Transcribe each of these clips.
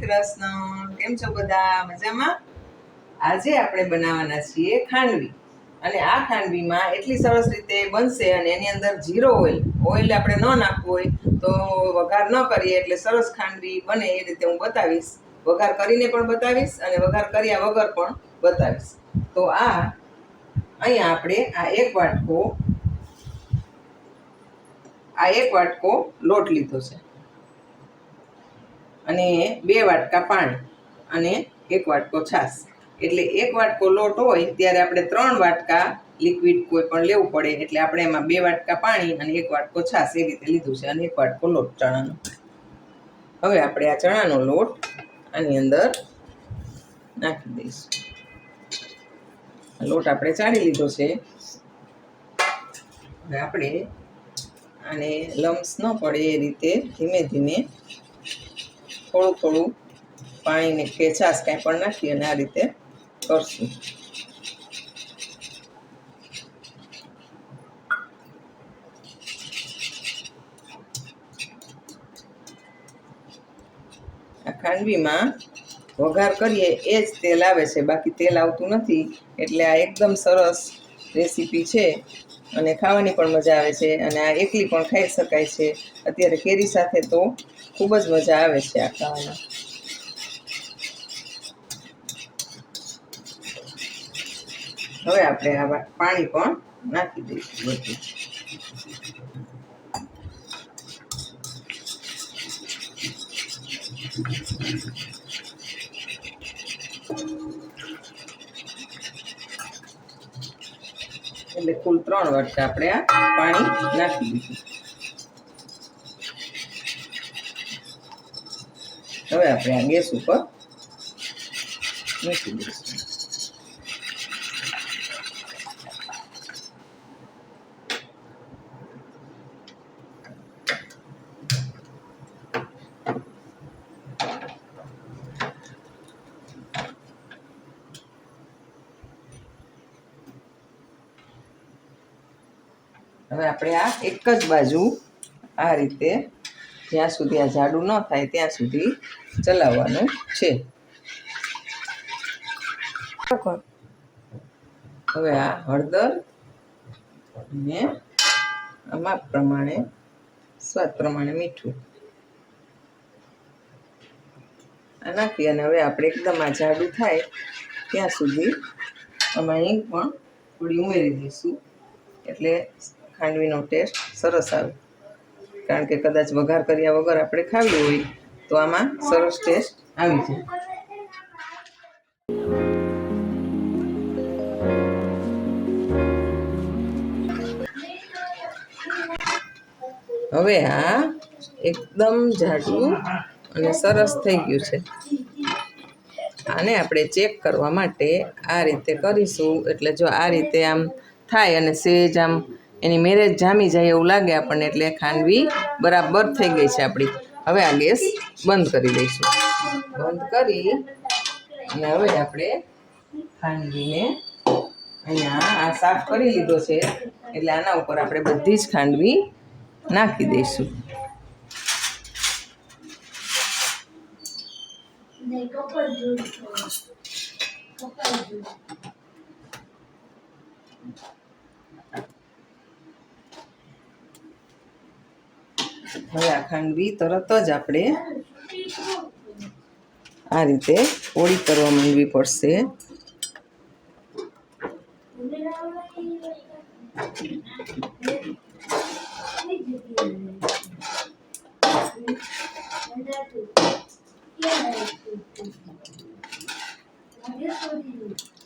કૃષ્ણ કેમ છો બધા? મજામાં? આજે આપણે બનાવવાના છીએ ખાંડવી. અને આ ખાંડવીમાં એટલી સરસ રીતે બનશે અને એની અંદર જીરો ઓઇલ ઓઇલ આપણે ન નાખવું હોય તો વઘાર ન કરીએ એટલે સરસ ખાંડવી બને એ રીતે હું બતાવીશ. વઘાર કરીને પણ બતાવીશ અને વઘાર કર્યા વગર પણ બતાવીશ. તો આ, અહીંયા આપણે આ એક વાટકો, આ એક વાટકો લોટ લીધો છે. અને બે વાટકા પાણી અને એક વાટકો છાશ. એટલે એક વાટકો લોટ હોય ત્યારે આપણે ત્રણ વાટકા લિક્વિડ કોઈ પણ લેવું પડે. એટલે આપણે એમાં બે વાટકા પાણી અને એક વાટકો છાશ એ રીતે લીધું છે અને એક વાટકો લોટ ચણાનો. હવે આપણે આ ચણાનો લોટ આની અંદર નાખી દઈશું. લોટ આપણે ચાળી લીધો છે. હવે આપણે આને લમ્સ ન પડે એ રીતે ધીમે ધીમે થોડું થોડું પાણીને ખેંચાશ કાંઈ પણ નાખી અને આ રીતે કરશું. ખાંડવીમાં વઘાર કરીએ, એ જ તેલ આવે છે, બાકી તેલ આવતું નથી, એટલે આ એકદમ સરસ રેસીપી છે અને ખાવાની પણ મજા આવે છે અને આ એકલી પણ ખાઈ શકાય છે. અત્યારે કેરી સાથે તો ખૂબ જ મજા આવે છે આ ખાવાની. હવે આપણે આ પાણી પણ નાખી દઈશું બધું. એટલે કુલ ત્રણ વાટકા આપણે આ પાણી નાખી દીધું હવે આપણે આ ગેસ ઉપર મૂકી દઈશું. હવે આપણે આ એક જ બાજુ આ રીતે જ્યાં સુધી આ જાડું ન થાય ત્યાં સુધી ચલાવવાનું છે. હવે આ હળદર અને આમાં પ્રમાણે, સ્વાદ પ્રમાણે મીઠું. આ નાખી અને હવે આપણે એકદમ આ જાડું થાય ત્યાં સુધી અમે પણ થોડી ઉમેરી દઈશું. એટલે ખાંડવીનો ટેસ્ટ સરસ આવે. કારણ કે કદાચ વઘાર કર્યા વગર આપણે ખાવી હોય તો આમાં સરસ ટેસ્ટ આવી જાય. હવે આ એકદમ જાડું અને સરસ થઈ ગયું છે. આને આપણે ચેક કરવા માટે આ રીતે કરીશું. એટલે જો આ રીતે આમ થાય અને સેજ આમ એની મેરેજ જામી જાય એવું લાગે આપણને એટલે ખાંડવી બરાબર થઈ ગઈ છે આપણી. હવે આ ગેસ બંધ કરી દઈશું. બંધ કરી અને હવે આપણે ખાંડવીને અહીંયા આ સાફ કરી લીધો છે. એટલે આના ઉપર આપણે બધી જ ખાંડવી નાખી દઈશું. હવે આ ખાંડવી તરત જ આપણે આ રીતે ઓળી કરવા માંડવી પડશે.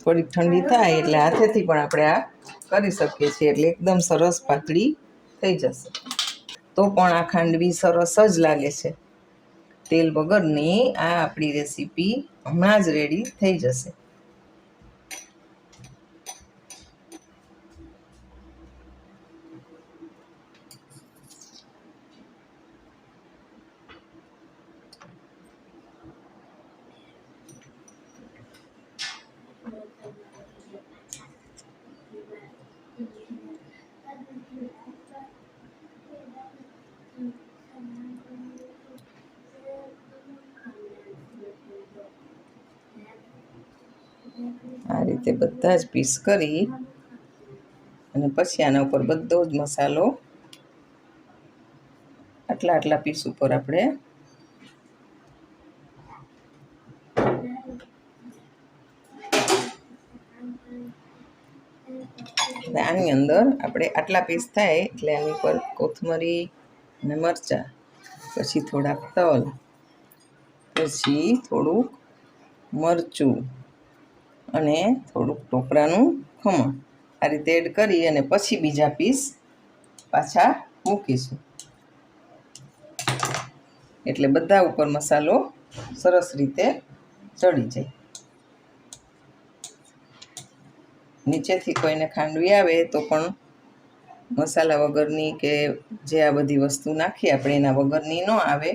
થોડીક ઠંડી થાય એટલે હાથેથી પણ આપણે આ કરી શકીએ છીએ એટલે એકદમ સરસ પાતળી થઈ જશે. તો પણ આ ખાંડવી સરસ જ લાગે છે. તેલ વગરની આ આપણી રેસીપી હમણાં જ રેડી થઈ જશે. રીતે બધા જ પીસ કરી અને પછી આના ઉપર બધો જ મસાલો આટલા આટલા પીસ ઉપર આપણે આની અંદર આપણે આટલા પીસ થાય એટલે આની પર કોથમરી અને મરચાં, પછી થોડાક તલ, પછી થોડુંક મરચું. અને થોડુંક ટોપરાનું ખમણ. આ રીતે એડ કરી અને પછી બીજા પીસ પાછા મૂકીશું. એટલે બધા ઉપર મસાલો સરસ રીતે ચડી જાય. નીચેથી કોઈને ખાંડવી આવે તો પણ મસાલા વગરની કે જે આ બધી વસ્તુ નાખી આપણે એના વગરની ન આવે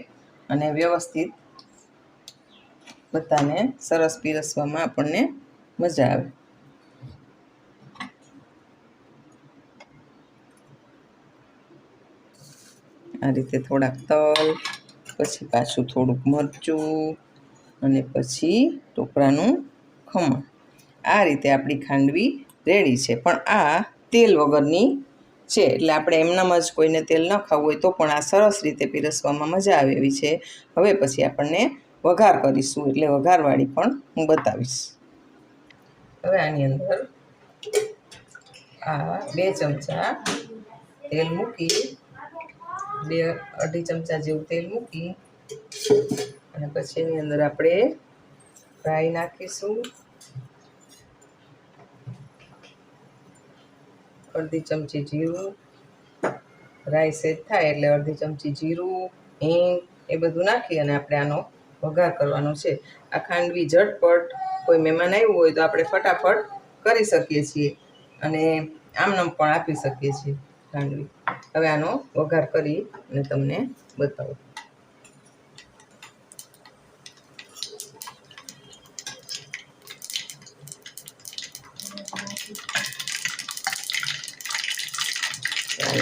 અને વ્યવસ્થિત બધાને સરસ પીરસવામાં આપણને મજા આવે આ રીતે થોડાક તલ, પછી પાછું થોડુંક મરચું અને પછી ટોપરાનું ખમણ. આ રીતે આપણી ખાંડવી રેડી છે. પણ આ તેલ વગરની છે. એટલે આપણે એમનામ જ કોઈને તેલ ન ખાવું હોય તો પણ આ સરસ રીતે પીરસવામાં મજા આવે એવી છે. હવે પછી આપણને વઘાર કરીશું. એટલે વઘારવાળી પણ હું બતાવીશ. હવે આની અંદર આ બે ચમચા તેલ મૂકી, બે અઢી ચમચા જેવું તેલ મૂકી અને પછી એની અંદર આપણે ફ્રાય નાખીશું. અડધી ચમચી જીરું, રાઈ સેજ થાય એટલે અડધી ચમચી જીરું, હિંગ એ બધું નાખી અને આપણે આનો વઘાર કરવાનો છે. આ ખાંડવી ઝટપટ કોઈ મહેમાન આવ્યું હોય તો આપણે ફટાફટ કરી શકીએ છીએ અને આમનામ પણ આપી શકીએ છીએ ખાંડવી હવે આનો વઘાર કરી અને તમને બતાવું.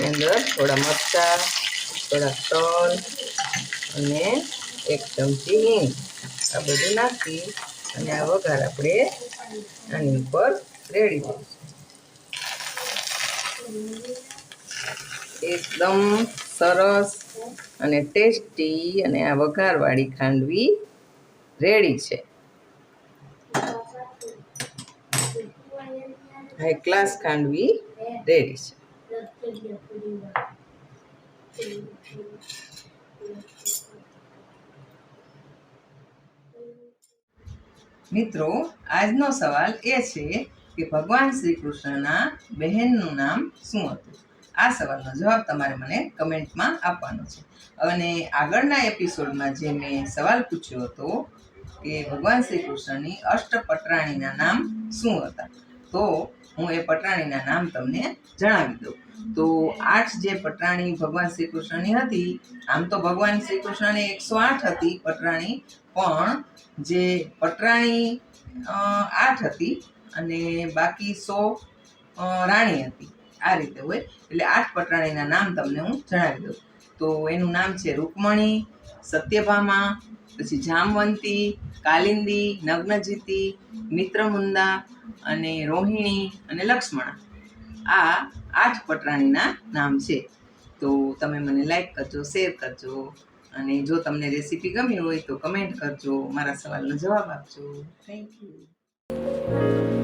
અંદર થોડા મરચાં, થોડા તલ અને એક ચમચી હિંગ. આ બધું નાખી અને આ વઘાર આપણે આની ઉપર રેડી દઈશું એકદમ સરસ અને ટેસ્ટી અને આ વઘારવાળી ખાંડવી રેડી છે. હાઈ ક્લાસ ખાંડવી રેડી છે. મિત્રો, આજનો સવાલ એ છે કે ભગવાન શ્રી કૃષ્ણના બહેનનું નામ શું હતું? આ સવાલનો જવાબ તમારે મને કમેન્ટમાં આપવાનો છે. અને આગળના એપિસોડમાં જે મેં સવાલ પૂછ્યો હતો કે ભગવાન શ્રી કૃષ્ણની અષ્ટપટરાણીના નામ શું હતા? તો હું એ પટરાણીના નામ તમને જણાવી દઉં. તો આઠ જે પટરાણી ભગવાન શ્રી કૃષ્ણની હતી, આમ તો ભગવાન શ્રી કૃષ્ણની એકસો આઠ હતી પટરાણી પણ જે પટરાણી આઠ હતી અને બાકી સો રાણી હતી. આ રીતે હોય. એટલે આઠ પટરાણીના નામ તમને હું જણાવી દઉં. તો એનું નામ છે રૂકમણી, સત્યભામા, પછી જામવંતી, કાલિંદી, નગ્નજીતી, મિત્રમુંદા અને રોહિણી અને લક્ષ્મણા. આ આઠ પટરાણીના નામ છે. તો તમે મને લાઈક કરજો શેર કરજો. અને જો તમને રેસીપી ગમી હોય તો કમેન્ટ કરજો, મારા સવાલનો જવાબ આપજો. Thank you